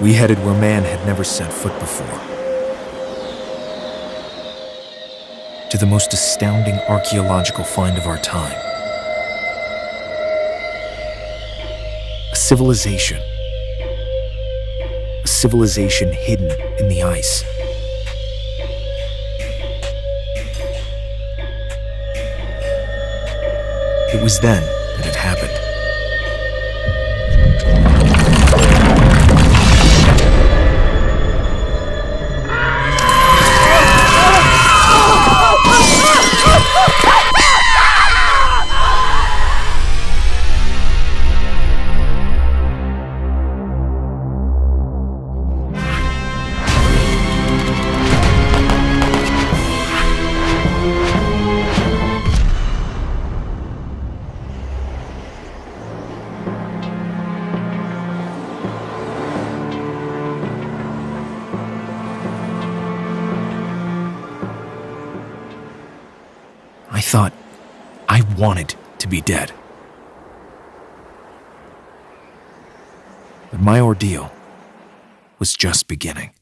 We headed where man had never set foot before. To the most astounding archaeological find of our time. A civilization. A civilization hidden in the ice. It was then that it happened. I thought I wanted to be dead. But my ordeal was just beginning.